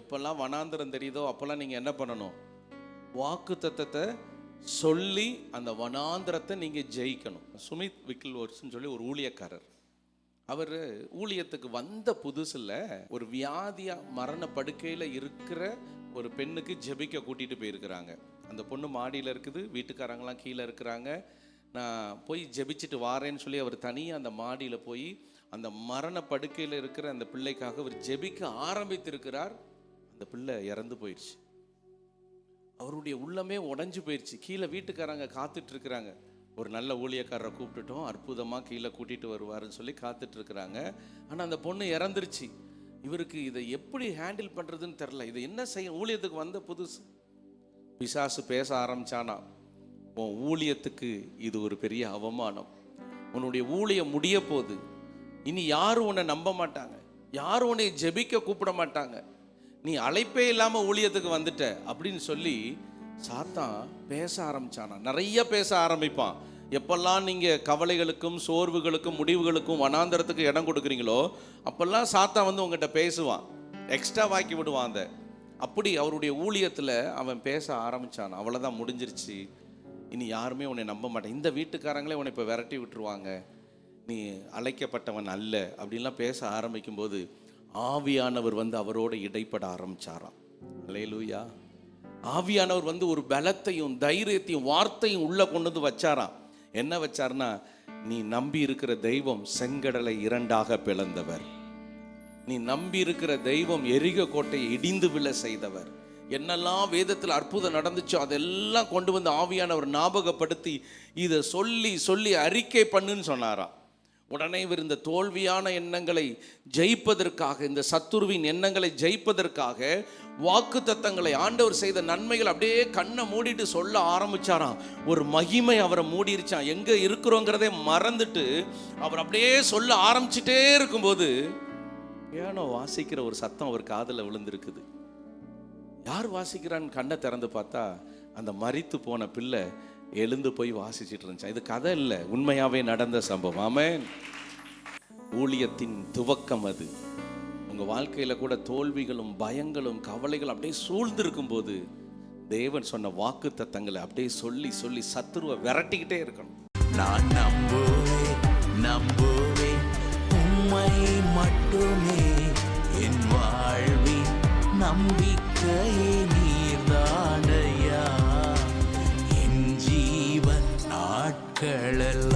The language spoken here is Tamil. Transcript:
எப்பெல்லாம் வனாந்திரம் தெரியுதோ அப்போல்லாம் நீங்கள் என்ன பண்ணணும்? வாக்கு தத்தத்தை சொல்லி அந்த வனாந்திரத்தை நீங்கள் ஜெயிக்கணும். சுமித் விக்கில்வர்ஸ்னு சொல்லி ஒரு ஊழியக்காரர். அவர் ஊழியத்துக்கு வந்த புதுசில் ஒரு வியாதியாக மரண படுக்கையில் இருக்கிற ஒரு பெண்ணுக்கு ஜெபிக்க கூட்டிகிட்டு போயிருக்கிறாங்க. அந்த பொண்ணு மாடியில் இருக்குது வீட்டுக்காரங்களாம் கீழே இருக்கிறாங்க. நான் போய் ஜெபிச்சுட்டு வாரேன்னு சொல்லி அவர் தனியாக அந்த மாடியில் போய் அந்த மரண படுக்கையில் இருக்கிற அந்த பிள்ளைக்காக அவர் ஜெபிக்க ஆரம்பித்திருக்கிறார். அந்த பிள்ளை இறந்து போயிடுச்சு. அவருடைய உள்ளமே உடஞ்சி போயிடுச்சு. கீழே வீட்டுக்காரங்க காத்துட்டு இருக்கிறாங்க ஒரு நல்ல ஊழியக்காரரை கூப்பிட்டுட்டோம். அற்புதமாக கீழே கூட்டிட்டு வருவாருன்னு சொல்லி காத்துட்டு இருக்கிறாங்க ஆனால் அந்த பொண்ணு இறந்துருச்சு. இவருக்கு இதை எப்படி ஹேண்டில் பண்ணுறதுன்னு தெரில இதை என்ன செய்ய ஊழியத்துக்கு வந்த புதுசு? பிசாசு பேச ஆரம்பிச்சானா உன் ஊழியத்துக்கு இது ஒரு பெரிய அவமானம். உன்னுடைய ஊழியம் முடிய போகுது இனி யாரும் உன்னை நம்ப மாட்டாங்க. யாரும் உன்னை ஜெபிக்க கூப்பிட மாட்டாங்க. நீ அழைப்பே இல்லாமல் ஊழியத்துக்கு வந்துட்ட அப்படின்னு சொல்லி சாத்தான் பேச ஆரம்பிச்சானா. நிறைய பேச ஆரம்பிப்பான். எப்பெல்லாம் நீங்கள் கவலைகளுக்கும் சோர்வுகளுக்கும் முடிவுகளுக்கும் வனாந்தரத்துக்கு இடம் கொடுக்குறீங்களோ அப்பெல்லாம் சாத்தான் வந்து உங்ககிட்ட பேசுவான். எக்ஸ்ட்ரா வாக்கி விடுவான் அந்த. அப்படி அவருடைய ஊழியத்தில் அவன் பேச ஆரம்பிச்சான். அவ்வளோதான் முடிஞ்சிருச்சு. இனி யாருமே உன்னை நம்ப மாட்டேன். இந்த வீட்டுக்காரங்களே உன்னை இப்போ விரட்டி விட்டுருவாங்க. நீ அழைக்கப்பட்டவன் அல்ல அப்படின்லாம் பேச ஆரம்பிக்கும்போது ஆவியானவர் வந்து அவரோட இடைப்பட ஆரம்பிச்சாராம். லேலூயா ஆவியானவர் வந்து ஒரு பலத்தையும் தைரியத்தையும் வார்த்தையும் உள்ள கொண்டு வந்து வச்சாராம். என்ன வச்சார்னா நீ நம்பி இருக்கிற தெய்வம் செங்கடலை இரண்டாக பிளந்தவர். நீ நம்பி இருக்கிற தெய்வம் எரிக கோட்டையை இடிந்து விழ செய்தவர். என்னெல்லாம் வேதத்தில் அற்புதம் நடந்துச்சோ அதெல்லாம் கொண்டு வந்து ஆவியானவர் ஞாபகப்படுத்தி இதை சொல்லி சொல்லி அறிக்கை பண்ணுன்னு சொன்னாராம். உடனே இவர் இந்த தோல்வியான எண்ணங்களை ஜெயிப்பதற்காக இந்த சத்துருவின் எண்ணங்களை ஜெயிப்பதற்காக வாக்கு தத்தங்களை ஆண்டவர் செய்த நன்மைகள் அப்படியே கண்ணை மூடிட்டு சொல்ல ஆரம்பிச்சாராம். ஒரு மகிமை அவரை மூடிருச்சான் எங்க இருக்கிறோங்கிறதே மறந்துட்டு அவர் அப்படியே சொல்ல ஆரம்பிச்சிட்டே இருக்கும்போது ஏனோ வாசிக்கிற ஒரு சத்தம் அவர் காதில் விழுந்திருக்குது. யார் வாசிக்கிறான்னு கண்ணை திறந்து பார்த்தா அந்த மறித்து போன பிள்ளை எழுந்து போய் வாசிச்சிட்டு இருந்துச்சான் இது கதை இல்லை உண்மையாகவே நடந்த சம்பவம். ஆமேன். ஊழியத்தின் துவக்கம் அது. உங்கள் வாழ்க்கையில் கூட தோல்விகளும் பயங்களும் கவலைகளும் அப்படியே சூழ்ந்திருக்கும் போது தேவன் சொன்ன வாக்கு தத்தங்களை அப்படியே சொல்லி சொல்லி சத்துருவை விரட்டிக்கிட்டே இருக்கணும். நான் நம்புவேன் நம்புவேன். உம்மை மட்டுமே என் வாழ்வின் நம்பிக்கையே நீர்தானையா என் ஜீவன் நாட்களல்ல